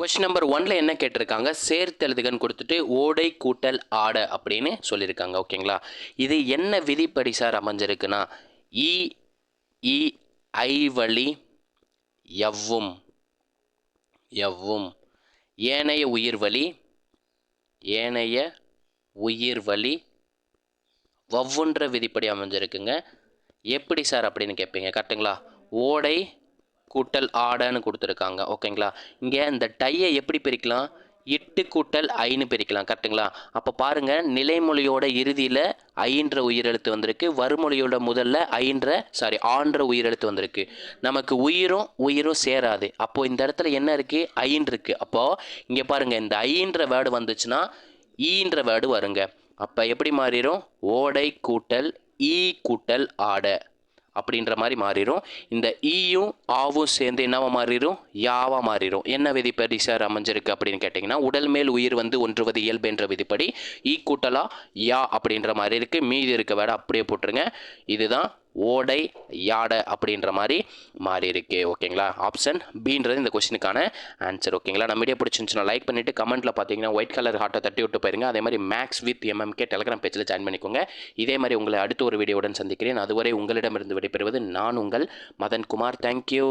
Question number ஒன்ல என்ன கேட்டிருக்காங்க? சேர்த்தெழுதுகன்னு கொடுத்துட்டு ஓடை கூட்டல் ஆட அப்படின்னு சொல்லியிருக்காங்க. ஓகேங்களா? இது என்ன விதிப்படி சார் அமைஞ்சிருக்குன்னா இ இ ஐ வழி எவ்வும் எவ்வும். ஏனைய உயிர் வழி ஏனைய உயிர் வழி வவ்வுன்ற விதிப்படி அமைஞ்சிருக்குங்க. எப்படி சார் அப்படின்னு கேட்பீங்க? கரெக்டுங்களா? ஓடை கூட்டல் ஆடன்னு கொடுத்துருக்காங்க. ஓகேங்களா? இங்கே இந்த டையை எப்படி பிரிக்கலாம்? இட்டு கூட்டல் ஐன்னு பிரிக்கலாம். கரெக்டுங்களா? அப்போ பாருங்கள் நிலைமொழியோட இறுதியில் ஐன்ற உயிரெழுத்து வந்திருக்கு. வறுமொழியோட முதல்ல ஐன்ற சாரி ஆன்ற உயிரெழுத்து வந்திருக்கு. நமக்கு உயிரும் உயிரும் சேராது. அப்போது இந்த இடத்துல என்ன இருக்குது ஐன் இருக்குது அப்போது இங்கே பாருங்கள் இந்த ஐன்ற வேர்டு வந்துச்சுன்னா ஈன்ற வேர்டு வருங்க. அப்போ எப்படி மாறிடும் ஓடை கூட்டல் ஈ கூட்டல் ஆடை. அப்படின்ற மாதிரி மாறிடும் இந்த ஈயும் ஆவும் சேர்ந்து என்னவா மாறிடும் யாவா மாறிடும் என்ன விதிப்படி சார் அமைஞ்சிருக்கு அப்படின்னு கேட்டிங்கன்னா உடல் மேல் உயிர் வந்து ஒன்றுவது இயல்பு என்ற விதிப்படி ஈ கூட்டலா யா அப்படின்ற மாதிரி இருக்குது மீதி இருக்க வேட அப்படியே போட்டுருங்க. இதுதான் ஓடை யாடை அப்படின்ற மாதிரி மாறி இருக்கு. ஓகேங்களா? ஆப்ஷன் பின்றது இந்த கொஸ்டினுக்கான ஆன்சர் ஓகேங்களா? நம்ம வீடியோ பிடிச்சிருந்துச்சுன்னா லைக் பண்ணிவிட்டு கமெண்ட்டில் பார்த்தீங்கன்னா ஒயிட் கலர் ஹார்ட்டை தட்டி விட்டு போயிருங்க. அதே மாதிரி மேக்ஸ் வித் எம்எம்கே டெலகிராம் பேஜில் ஜாயின் பண்ணிக்கோங்க. இதே மாதிரி உங்களை அடுத்த ஒரு வீடியோவுடன் சந்திக்கிறேன். அதுவரை உங்களிடமிருந்து விடைபெறுவது நான் உங்கள் மதன் குமார் தேங்க்யூ